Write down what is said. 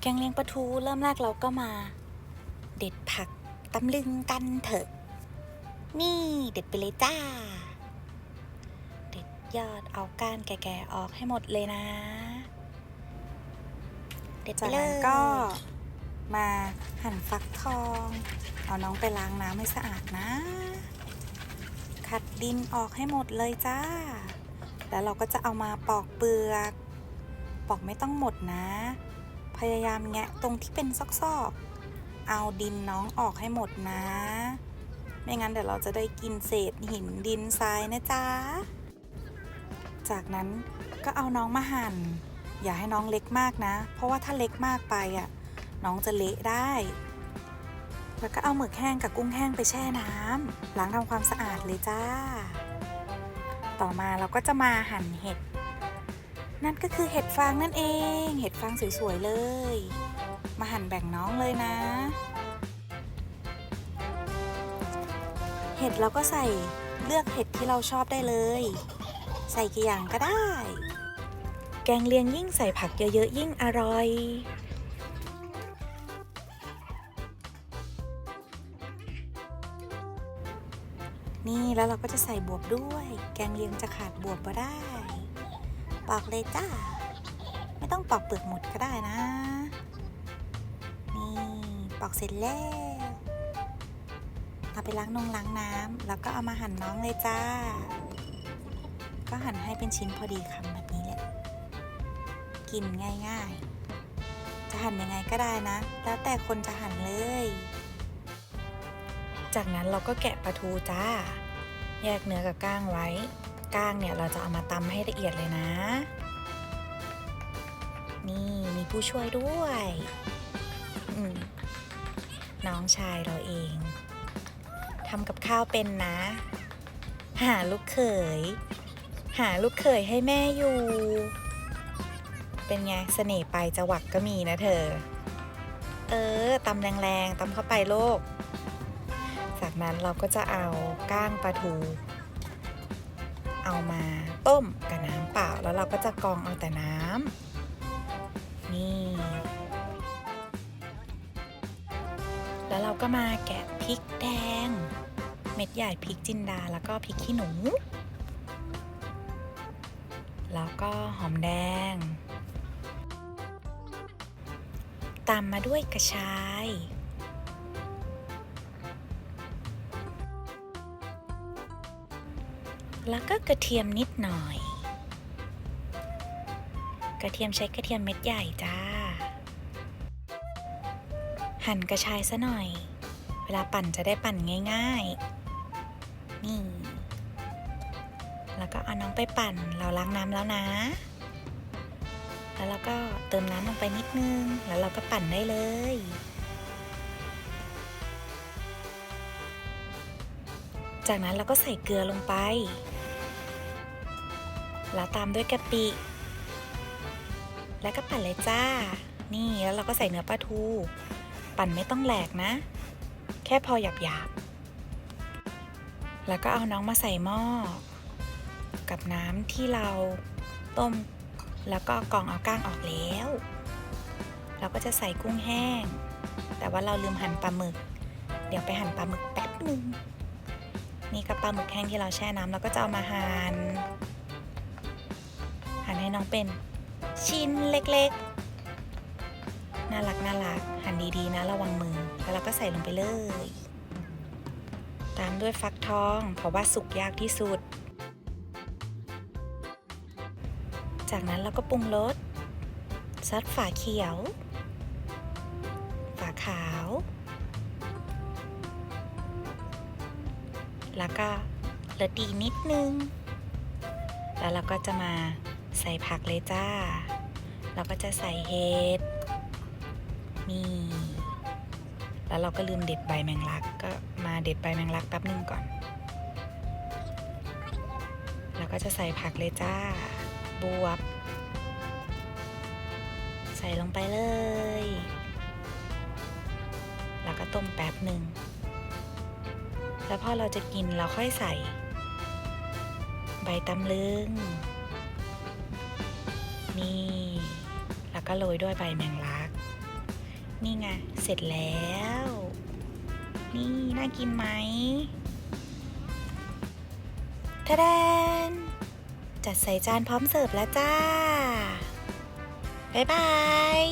แกงเลียงปลาทูเริ่มแรกเราก็มา เด็ดผักตำลึงกันเถอะ นี่เด็ดไปเลยจ้า เด็ดยอดเอาก้านแก่ๆออกให้หมดเลยนะ เด็ดไปเลย ก็มาหั่นฟักทอง เอาน้องไปล้างน้ำให้สะอาดนะ ขัดดินออกให้หมดเลยจ้า แล้วเราก็จะเอามาปอกเปลือก ปอกไม่ต้องหมดนะ พยายามแงะตรงที่เป็นซอกๆ เอาดินน้องออกให้หมดนะ ไม่งั้นเดี๋ยวเราจะได้กินเศษหินดินทรายนะจ๊ะ จากนั้นก็เอาน้องมาหั่น อย่าให้น้องเล็กมากนะ เพราะว่าถ้าเล็กมากไปอะน้องจะเละได้ แล้วก็เอาหมึกแห้งกับกุ้งแห้งไปแช่น้ำล้างทำความสะอาดเลยจ้า ต่อมาเราก็จะมาหั่นเห็ด นั่นก็คือเห็ดฟางนั่นเอง เห็ดฟางสวยๆเลย มาหั่นแบ่งน้องเลยนะ เห็ดเราก็ใส่เลือกเห็ดที่เราชอบได้เลย ใส่กี่อย่างก็ได้ แกงเลียงยิ่งใส่ผักเยอะๆยิ่งอร่อยนี่แล้วเราก็จะใส่บวบด้วย แกงเลียงจะขาดบวบก็ได้ ปอกเลยจ้า ไม่ต้องปอกเปลือกหมดก็ได้นะ นี่ปอกเสร็จแล้วเอาไปล้างนงล้างน้ำแล้วก็เอามาหั่นน้องเลยจ้า ก็หั่นให้เป็นชิ้นพอดีคำแบบนี้แหละ กินง่ายๆ จะหั่นยังไงก็ได้นะ แล้วแต่คนจะหั่นเลย จากนั้นเราก็แกะปลาทูจ้า แยกเนื้อกับก้างไว้ ก้างเนี่ยเราจะเอามาตำให้ละเอียดเลยนะ นี่มีผู้ช่วยด้วยน้องชายเราเองทำกับข้าวเป็นนะ หาลูกเขย หาลูกเขยให้แม่อยู่ เป็นไงเสน่ห์ไปจะหวักก็มีนะเธอ เออตำแรงๆตำเข้าไปโลก จากนั้นเราก็จะเอาก้างปลาทู เอามาต้มกับน้ำเปล่า แล้วเราก็จะกรองเอาแต่น้ำนี่ แล้วเราก็มาแกะพริกแดง เม็ดใหญ่พริกจินดาแล้วก็พริกขี้หนู แล้วก็หอมแดง ตามมาด้วยกระชาย แล้วก็กระเทียมนิดหน่อย กระเทียมใช้กระเทียมเม็ดใหญ่จ้า หั่นกระชายซะหน่อย เวลาปั่นจะได้ปั่นง่าย ๆ นี่ แล้วก็เอาน้องไปปั่น เราล้างน้ำแล้วนะ แล้วเราก็เติมน้ำลงไปนิดนึง แล้วเราก็ปั่นได้เลย จากนั้นเราก็ใส่เกลือลงไป แล้วตามด้วยกะปิ แล้วก็ปั่นเลยจ้า นี่แล้วเราก็ใส่เนื้อปลาทู ปั่นไม่ต้องแหลกนะ แค่พอหยาบๆแล้วก็เอาน้องมาใส่หม้อ กับน้ำที่เราต้ม แล้วก็กรองเอาก้างออกแล้ว เราก็จะใส่กุ้งแห้ง แต่ว่าเราลืมหั่นปลาหมึก เดี๋ยวไปหั่นปลาหมึกแป๊บหนึ่ง นี่ก็ปลาหมึกแห้งที่เราแช่น้ำเราก็จะเอามาหัน่นหั่นให้น้องเป็นชิ้นเล็กๆ น่ารักน่ารักหั่นดีๆ นะระวังมือ แล้วเราก็ใส่ลงไปเลย ตามด้วยฟักทอง เพราะว่าสุกยากที่สุด จากนั้นเราก็ปรุงรสซอสฝาเขียว ฝาขาว แล้วก็รสดีนิดนึง แล้วเราก็จะมาใส่ผักเลยจ้า เราก็จะใส่เห็ด นี่ แล้วเราก็ลืมเด็ดใบแมงลัก ก็มาเด็ดใบแมงลักแป๊บนึงก่อน เราก็จะใส่ผักเลยจ้า บวบ ใส่ลงไปเลย แล้วก็ต้มแป๊บหนึ่ง แล้วพอเราจะกินเราค่อยใส่ ใบตำลึง นี่ แล้วก็โรยด้วยใบแมงลัก นี่ไง เสร็จแล้ว นี่ น่ากินไหมทะแดน จัดใส่จานพร้อมเสิร์ฟแล้วจ้า บ๊ายบาย